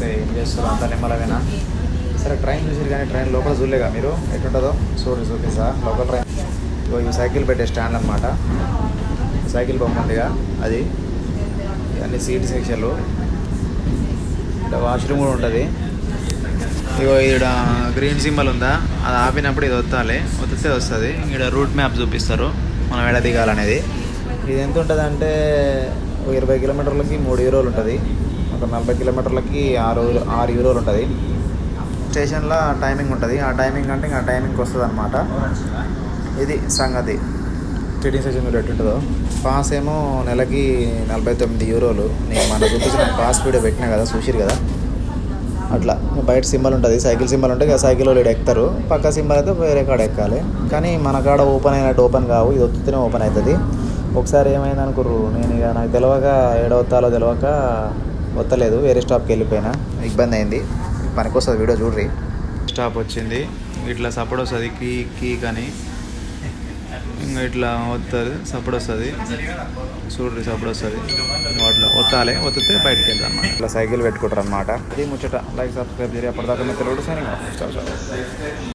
నమస్తే ఏం చేస్తారు అంత నిమ్మలమేనా సరే ట్రైన్ చూసారు కానీ ట్రైన్ లోపల చూడలేగా మీరు? ఎటుంటుందో చూడండి చూపిస్తా లోకల్ ట్రైన్. ఇగో ఈ సైకిల్ పెట్టే స్టాండ్ అనమాట సైకిల్ బొమ్మ ఉందిగా అది. అన్ని సీట్ సెక్షన్లు. ఇక్కడ వాష్రూమ్ కూడా ఉంటుంది. ఇగో ఈడ గ్రీన్ సింబల్ ఉందా? అది ఆపినప్పుడు ఇది వత్తాలి వత్తితే వస్తుంది. ఇక్కడ రూట్ మ్యాప్ చూపిస్తారు. మనం ఎడ దిగాలనేది. ఇది ఎంత ఉంటుంది అంటే ఇరవై కిలోమీటర్లకి మూడు యూరోలు ఉంటుంది. ఒక నలభై కిలోమీటర్లకి ఆరు ఆరు యూరోలు ఉంటుంది. స్టేషన్లో టైమింగ్ ఉంటుంది. ఆ టైమింగ్ అంటే ఇంకా టైమింగ్కి వస్తుంది అనమాట ఇది సంగతి. టీటీ సెషన్ కూడా ఎట్టుంటుందో పాస్ ఏమో నెలకి నలభై తొమ్మిది యూరోలు. నేను మన చూపించిన పాస్ వీడియో పెట్టినా కదా చూసిరు కదా? అట్లా. బయట సింబల్ ఉంటుంది. సైకిల్ సింబల్ ఉంటే ఇక సైకిల్ వాళ్ళు ఎక్కుతారు. పక్క సింబల్ అయితే వేరే కాడ ఎక్కాలి. కానీ మన కాడ ఓపెన్ అయినట్టు ఓపెన్ కావు. ఇది ఒత్తుతూనే ఓపెన్ అవుతుంది. ఒకసారి ఏమైంది అనుకుర్రు నేను ఇక నాకు తెలియక ఏడవత్తాలో తెలియక వత్తలేదు వేరే స్టాప్కి వెళ్ళిపోయినా. ఇబ్బంది అయింది పనికి వస్తుంది వీడియో చూడ్రి. స్టాప్ వచ్చింది. ఇట్లా సపోర్ట్ వస్తుంది కీ కీ కానీ. ఇంకా ఇట్లా వస్తుంది సపోర్ట్ వస్తుంది. చూడ్రి సపోర్ట్ వస్తుంది. అట్లా ఒత్తాలి ఒత్తితే బయటకు అన్నమాట ఇట్లా సైకిల్ పెట్టుకుంటారు అనమాట ఇది ముచ్చట. లైక్ సబ్స్క్రైబ్ చేయాలి అప్పటిదాకా మీరు తెలుగు సైనింగ్